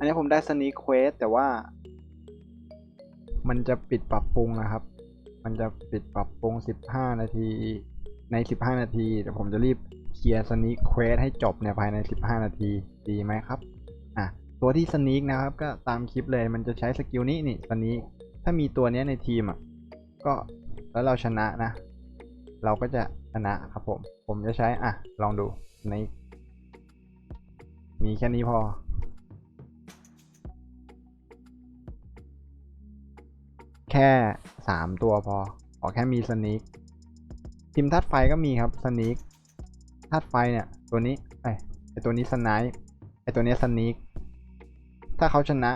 อันนี้ผมได้สนีคเควสแต่ว่า มันจะปิดปรับปรุงนะครับ มันจะปิดปรับปรุง 15 นาที ใน 15 นาทีแต่ผมจะรีบเคลียร์สนีคเควสให้จบเนี่ยภายใน 15 นาทีดีไหมครับอะตัวที่สนีกนะครับ ก็ตามคลิปเลยมันจะใช้สกิลนี้นี่สนีกถ้ามีตัวนี้ในทีมอะก็แล้วเราชนะนะ เราก็จะชนะครับผม ผมจะใช้อะ ลองดูในมีแค่นี้พอ แค่สามตัวพอ ขอแค่มีสนิกทีมธาตุไฟก็มีครับสนิกธาตุไฟเนี่ย ตัวนี้ไอไอตัวนี้สไนป์ไอตัวนี้สนิกถ้าเขาชนะ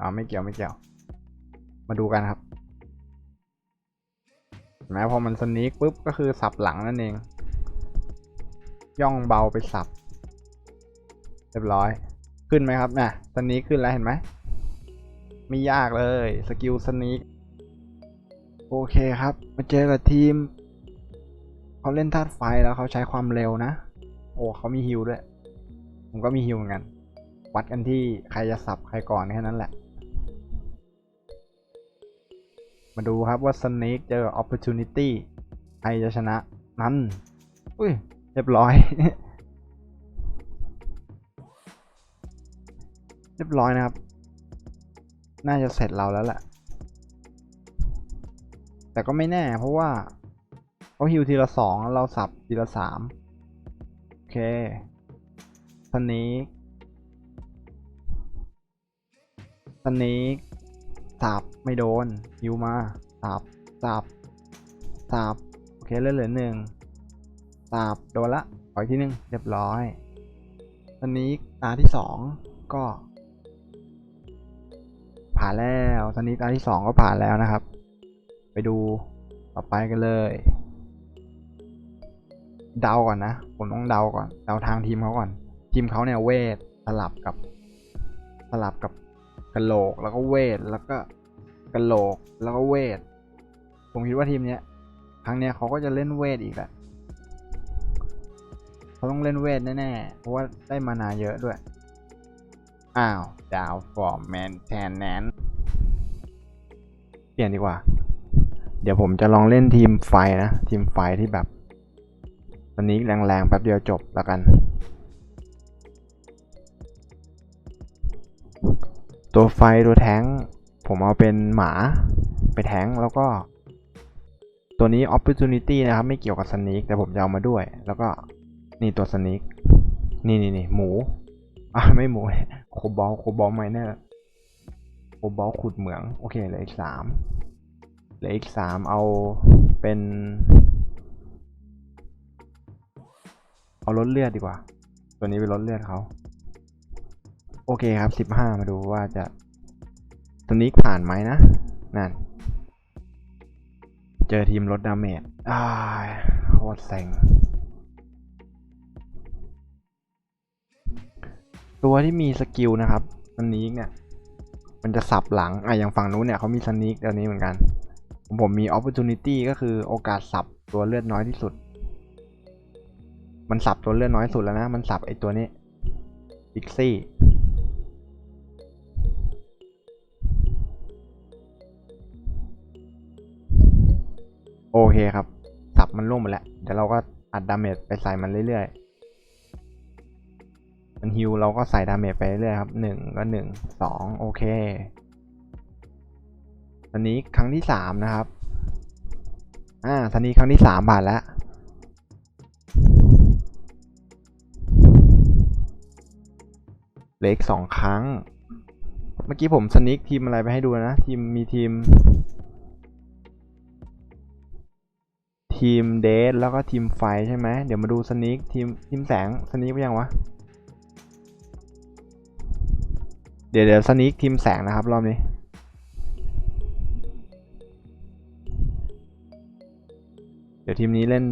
อ่าไม่เกี่ยวไม่เกี่ยว มาดูกันครับเห็นไหมพอมันสนิกปุ๊บก็คือสับหลังนั่นเอง ย่องเบาไปสับ เรียบร้อยขึ้นไหมครับน่ะสนิกขึ้นแล้วเห็นไหม ไม่ยากเลยสกิลสนิกโอเคครับ มาเจอกับทีม เขาเล่นธาตุไฟแล้วเขาใช้ความเร็วนะ โอ้เขามีฮิลด้วย ผมก็มีฮิลเหมือนกัน วัดกันที่ใครจะสับใครก่อนแค่นั้นแหละ มาดูครับว่าสเนกเจอ opportunity ใครจะชนะนั้น อุ้ย เรียบร้อย เรียบร้อยนะครับ น่าจะเสร็จเราแล้วแหละ แต่ก็ไม่แน่เพราะว่าเขาฮิวทีละสองเราสับทีละสามโอเคสเนกสเนกสับไม่โดนฮิวมาสับสับสับโอเคเหลือเหลือหนึ่งสับโดนละขออีกทีหนึ่งเรียบร้อยสเนกตาที่สองก็ ผ่านแล้วตอนนี้ตาที่สองก็ผ่านแล้วนะครับ ไปดูต่อไปกันเลย เดาก่อนนะ ผมต้องเดาก่อน เดาทางทีมเขาก่อน ทีมเขาเนี่ยเวทสลับกับสลับกับกะโหลกแล้วก็เวทแล้วก็กะโหลกแล้วก็เวท ผมคิดว่าทีมเนี้ยครั้งเนี้ยเขาก็จะเล่นเวทอีกแหละเขาต้องเล่นเวทแน่ๆเพราะว่าได้มานาเยอะด้วย อ้าวดาวฟอร์มแมนแทนแนนเปลี่ยนดีกว่า เดี๋ยวผมจะลองเล่นทีมไฟนะ ทีมไฟที่แบบตอนนี้แรงๆแป๊บเดียวจบแล้วกัน ตัวไฟตัวแท้ง ผมเอาเป็นหมาไปแท้งแล้วก็ ตัวนี้ opportunity นะครับ ไม่เกี่ยวกับสนิกแต่ผมจะเอามาด้วย แล้วก็นี่ตัวสนิกนี่นี่นี่หมูอะไม่หมู โคบอลโคบอลไม่แน่โคบอลขุดเหมือง โอเคเหลืออีกสามเหลืออีกสามเอาเป็น เอาลดเลือดดีกว่า ตัวนี้เป็นลดเลือดเขาโอเคครับสิบห้ามาดูว่าจะ ตัวนี้ผ่านไหมนะ นั่น เจอทีมลดดาเมจอ้าโคตรเซ็ง ตัวที่มีสกิลนะครับสนีกเนี่ย มันจะสับหลังอะอย่างฝั่งนู้นเนี่ยเขามีสนีกตัวนี้เหมือนกัน ผมมี opportunity ก็คือโอกาสสับตัวเลือดน้อยที่สุด มันสับตัวเลือดน้อยสุดแล้วนะ มันสับไอตัวนี้พิกซี่โอเคครับ สับมันล่วงหมดแล้ว เดี๋ยวเราก็อัดดาเมจไปใส่มันเรื่อยๆ มันฮิวเราก็ใส่ดาเมจไปเรื่อยครับหนึ่งก็หนึ่งสองโอเคตอนนี้ครั้งที่สามนะครับ อ่าตอนนี้ครั้งที่สามผ่านแล้ว เลืออีกสองครั้ง เมื่อกี้ผมสนิกทีมอะไรไปให้ดูนะ ทีมมีทีม ทีมเดทแล้วก็ทีมไฟใช่ไหม เดี๋ยวมาดูสนิกทีมทีมแสงสนิกไปยังวะ เดี๋ยวเดี๋ยวสนิกทีมแสงนะครับ รอบนี้เดี๋ยวทีมนี้เล่น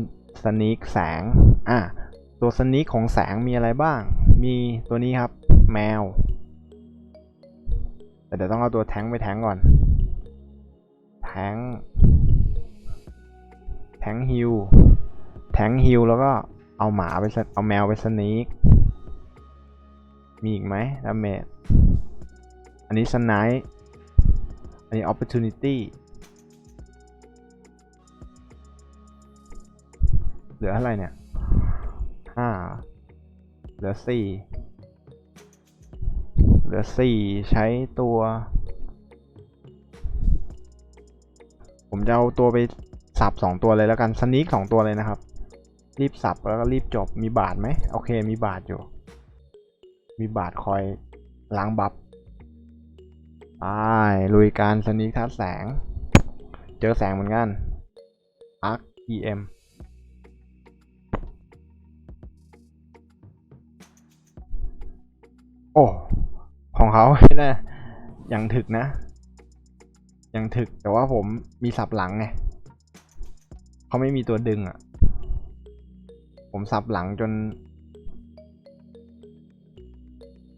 สนิกแสงอะตัวสนิกของแสงมีอะไรบ้าง มีตัวนี้ครับ แมว แต่เดี๋ยวต้องเอาตัวแท้งไปแท้งก่อน แท้งแท้งฮิลแท้งฮิลแล้วก็เอาหมาไปเอาแมวไปสนีกมีอีกไหมดาเมจ นนี้สไนป์อันนี้ opportunity เหลืออะไรเนี่ยห้าเหลือสี่เหลือสี่ใช้ตัว ผมจะเอาตัวไปสับสองตัวเลยแล้วกันสนิกสองตัวเลยนะครับ รีบสับแล้วก็รีบจบมีบาทไหมโอเคมีบาทอยู่ มีบาทคอยล้างบัฟ ไปลุยการสนิกทัดแสง เจอแสงเหมือนกันอาร์ค EM โอ้ ของเขานะยังถึกนะ ยังถึกแต่ว่าผมมีสับหลังไงเขาไม่มีตัวดึงอะ ผมสับหลังจน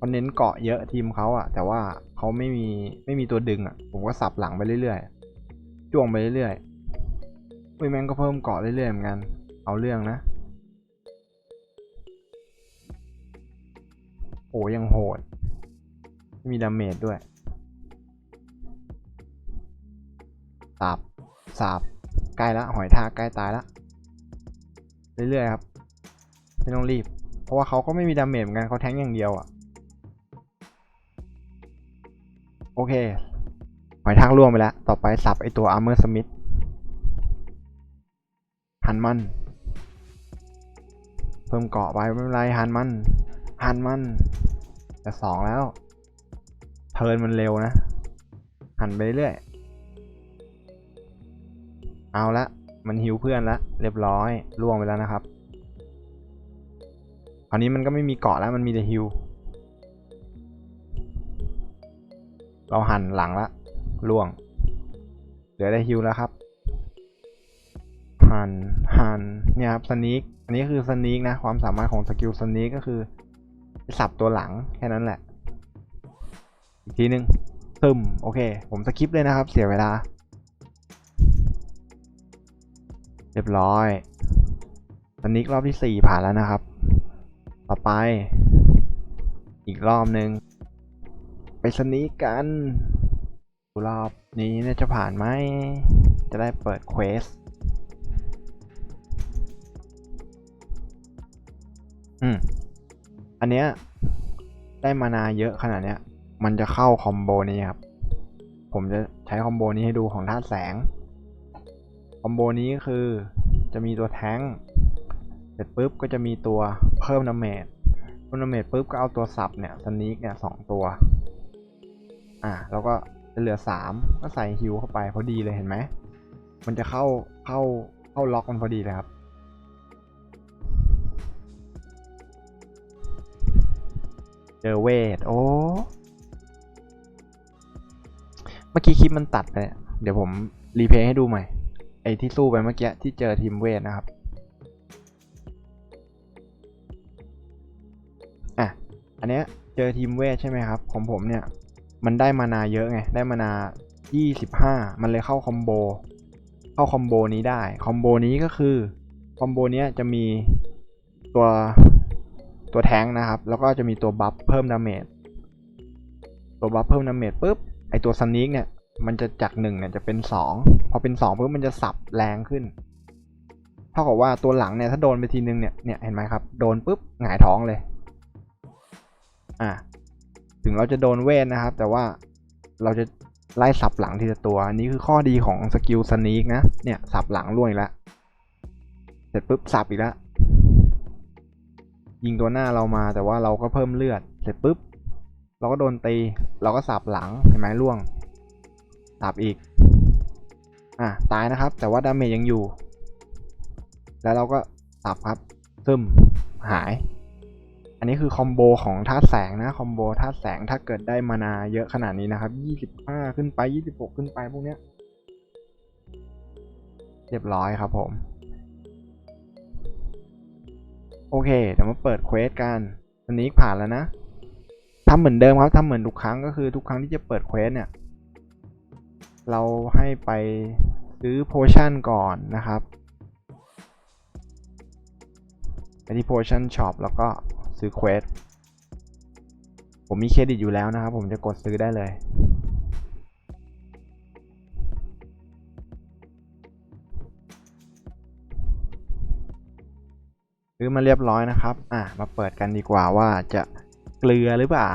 เขาเน้นเกาะเยอะทีมเขาอะแต่ว่าเขาไม่มีไม่มีตัวดึงอะผมก็สับหลังไปเรื่อยๆจ้วงไปเรื่อยๆอุ้ยแม่งก็เพิ่มเกาะเรื่อยๆเหมือนกัน เอาเรื่องนะโอ้ยังโหด มีดาเมจด้วยสับสับใกล้ละหอยทากใกล้ตายละเรื่อยๆครับไม่ต้องรีบ เพราะว่าเขาก็ไม่มีดาเมจเหมือนกันเขาแทงอย่างเดียวอะ่ะ โอเคหอยทากล่วงไปแล้ว ต่อไปสับไอตัวอาร์เมอร์สมิธหันมัน เพิ่มเกาะไปไม่เป็นไรหันมันหันมันแต่สองแล้ว เทินมันเร็วนะ หันไปเรื่อย เอาละ มันฮิวเพื่อนละ เรียบร้อยล่วงไปแล้วนะครับคราวนี้มันก็ไม่มีเกาะแล้วมันมีแต่ฮิว เราหันหลังละล่วง เหลือได้ฮิวแล้วครับ หันหันเนี่ยครับสนีกอันนี้คือสนีกนะ ความสามารถของสกิลสนีกก็คือ สับตัวหลังแค่นั้นแหละ อีกทีหนึ่งซึมโอเค ผมสคิปเลยนะครับ เสียเวลา เรียบร้อยสนิกรอบที่สี่ผ่านแล้วนะครับ ต่อไป อีกรอบหนึ่ง สนิกกันดูรอบนี้เนี่ยจะผ่านไหม จะได้เปิดเควส อืม อันเนี้ยได้มานาเยอะขนาดเนี้ย มันจะเข้าคอมโบนี้ครับ ผมจะใช้คอมโบนี้ให้ดูของธาตุแสง คอมโบนี้คือจะมีตัวแท้ง เสร็จปุ๊บก็จะมีตัวเพิ่มดาเมจเพิ่มดาเมจปุ๊บก็เอาตัวสับเนี่ยสนีกเนี่ยสองตัว อะแล้วก็จะเหลือสามก็ใส่ฮิวเข้าไปพอดีเลยเห็นไหม มันจะเข้าเข้าเข้าล็อกมันพอดีเลยครับเจอเวทโอ้เมื่อกี้คลิปมันตัดไปเนี่ยเดี๋ยวผมรีเพย์ให้ดูใหม่ ไอ้ที่สู้ไปเมื่อกี้ที่เจอทีมเวทนะครับ อะ อันเนี้ยเจอทีมเวทใช่ไหมครับ ของผมเนี่ย มันได้มานาเยอะไง ได้มานา 25 มันเลยเข้าคอมโบ เข้าคอมโบนี้ได้ คอมโบนี้ก็คือคอมโบเนี้ยจะมีตัวตัวแท้งนะครับ แล้วก็จะมีตัวบัฟเพิ่มดาเมจ ตัวบัฟเพิ่มดาเมจปุ๊บ ไอตัวสนิกเนี่ย มันจะจากหนึ่งเนี่ยจะเป็นสอง พอเป็นสองปุ๊บมันจะสับแรงขึ้น เท่ากับว่าตัวหลังเนี่ยถ้าโดนไปทีนึงเนี่ย เนี่ยเห็นไหมครับ โดนปุ๊บหงายท้องเลย อะ ถึงเราจะโดนเวทนะครับ แต่ว่าเราจะไล่สับหลังทีละตัว อันนี้คือข้อดีของสกิลสนีกนะ เนี่ยสับหลังล่วงอีกแล้ว เสร็จปุ๊บสับอีกแล้ว ยิงตัวหน้าเรามาแต่ว่าเราก็เพิ่มเลือด เสร็จปุ๊บ เราก็โดนตี เราก็สับหลังเห็นไหมล่วง สับอีก อะตายนะครับ แต่ว่าดาเมจยังอยู่ แล้วเราก็สับครับซึมหาย นนี้คือคอมโบของธาตุแสงนะคอมโบธาตุแสงถ้าเกิดได้มานาเยอะขนาดนี้นะครับยี่สิบห้าขึ้นไปยี่สิบหกขึ้นไปพวกเนี้ย เรียบร้อยครับผม โอเคเดี๋ยวมาเปิดเควสกันวันนี้ผ่านแล้วนะทำเหมือนเดิมครับทำเหมือนทุกครั้งก็คือทุกครั้งที่จะเปิดเควสเนี่ย เราให้ไปซื้อโพชั่นก่อนนะครับไปที่ Potion Shop แล้วก็ ซื้อเควสผมมีเครดิตอยู่แล้วนะครับ ผมจะกดซื้อได้เลยซื้อมาเรียบร้อยนะครับ อะ มาเปิดกันดีกว่าว่าจะเกลือหรือเปล่า